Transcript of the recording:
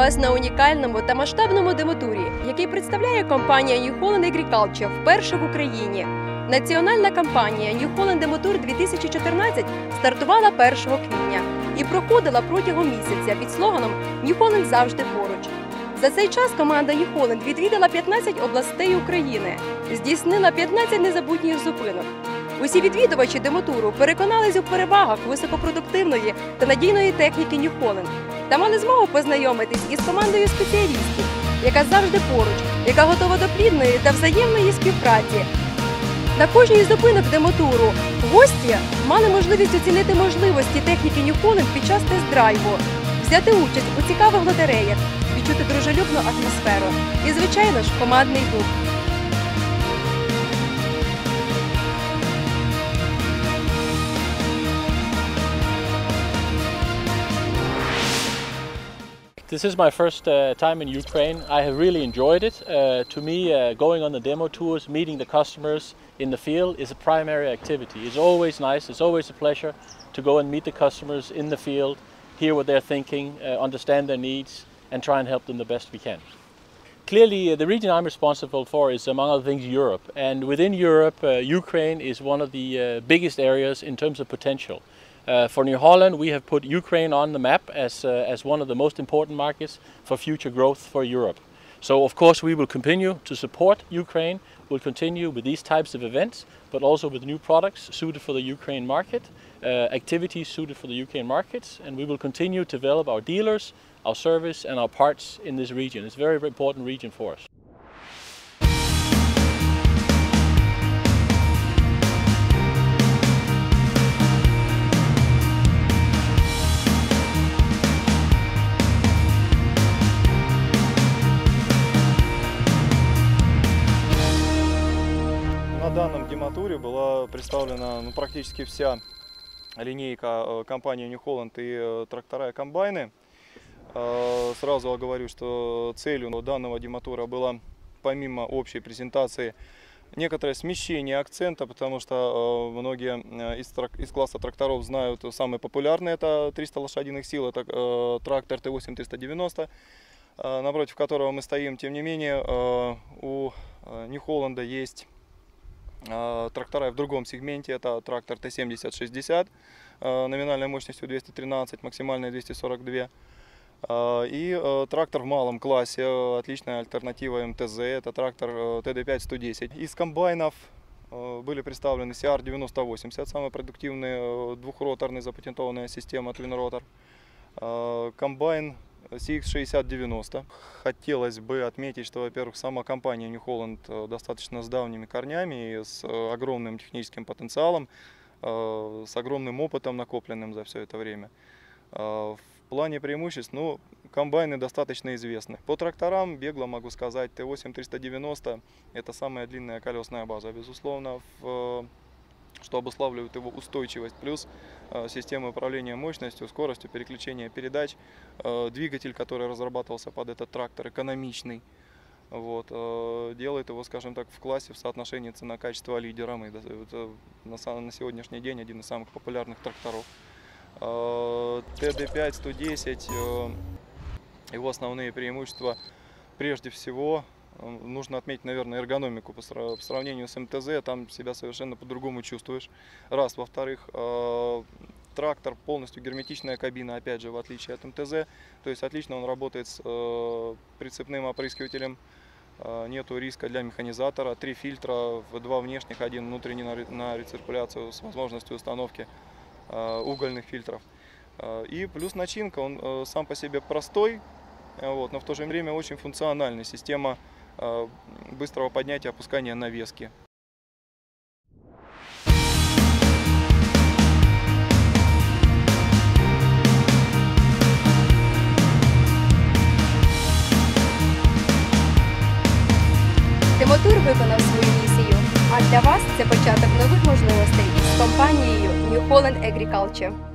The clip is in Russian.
вас на унікальному та масштабному демотурі, який представляє компанія New Holland Agriculture вперше в Україні. Національна кампанія New Holland Демотур 2014 стартувала 1 квітня і проходила протягом місяця під слоганом New Holland завжди поруч. За цей час команда New Holland відвідала 15 областей України, здійснила 15 незабутніх зупинок. Усі відвідувачі демотуру переконались у перевагах високопродуктивної та надійної техніки New Holland та мали змогу познайомитись із командою спеціалістів, яка завжди поруч, яка готова до плідної та взаємної співпраці. На кожній з зупинок демотуру гості мали можливість оцінити можливості техніки New під час тест-драйву, взяти участь у цікавих лотереях, відчути дружелюбну атмосферу і, звичайно ж, командний дух. This is my first uh, time in Ukraine. I have really enjoyed it. Uh, to me, uh, going on the demo tours, meeting the customers in the field is a primary activity. It's always nice, it's always a pleasure to go and meet the customers in the field, hear what they're thinking, uh, understand their needs, and try and help them the best we can. Clearly, uh, the region I'm responsible for is, among other things, Europe. And within Europe, uh, Ukraine is one of the biggest areas in terms of potential. Uh, for New Holland, we have put Ukraine on the map as, uh, as one of the most important markets for future growth for Europe. So, of course, we will continue to support Ukraine. We'll continue with these types of events, but also with new products suited for the Ukraine market, uh, activities suited for the Ukraine markets, and we will continue to develop our dealers, our service, and our parts in this region. It's a very, very important region for us. Представлена ну, практически вся линейка э, компании New Holland и э, трактора и комбайны. Э, Сразу оговорю, что целью данного дематура было помимо общей презентации некоторое смещение акцента, потому что многие из, из класса тракторов знают самый популярный это 300 лошадиных сил, это трактор Т8 390, э, напротив которого мы стоим. Тем не менее, у Holland есть трактора в другом сегменте. Это трактор Т7060 э, номинальной мощностью 213, максимальной 242. Э, И э, трактор в малом классе, э, отличная альтернатива МТЗ, это трактор э, ТД5-110. Из комбайнов э, были представлены CR9080, самая продуктивная э, двухроторная запатентованная система. Э, Комбайн CX6090. Хотелось бы отметить, что, во-первых, сама компания New Holland э, достаточно с давними корнями и с э, огромным техническим потенциалом, э, с огромным опытом, накопленным за все это время. В плане преимуществ, ну, комбайны достаточно известны. По тракторам бегло могу сказать, Т8 390 это самая длинная колесная база, безусловно, в, что обуславливает его устойчивость, плюс э, система управления мощностью, скоростью переключения передач, э, двигатель, который разрабатывался под этот трактор, экономичный, вот, э, делает его, скажем так, в классе в соотношении цена-качество лидером. И это, на, сегодняшний день один из самых популярных тракторов. Э, ТД5 110, э, его основные преимущества, прежде всего, нужно отметить, наверное, эргономику по, сра- по сравнению с МТЗ, там себя совершенно по-другому чувствуешь. Раз. Во-вторых, э, трактор полностью герметичная кабина, опять же, в отличие от МТЗ. То есть отлично он работает с э, прицепным опрыскивателем. Э, Нету риска для механизатора. Три фильтра, два внешних, один внутренний на, ре- на рециркуляцию с возможностью установки угольных фильтров. И плюс начинка, он сам по себе простой, вот, но в то же время очень функциональный. Система быстрого поднятия и опускания навески. Демотур виконав свою місію. А для вас це початок нових можливостей з компанією New Holland Agriculture.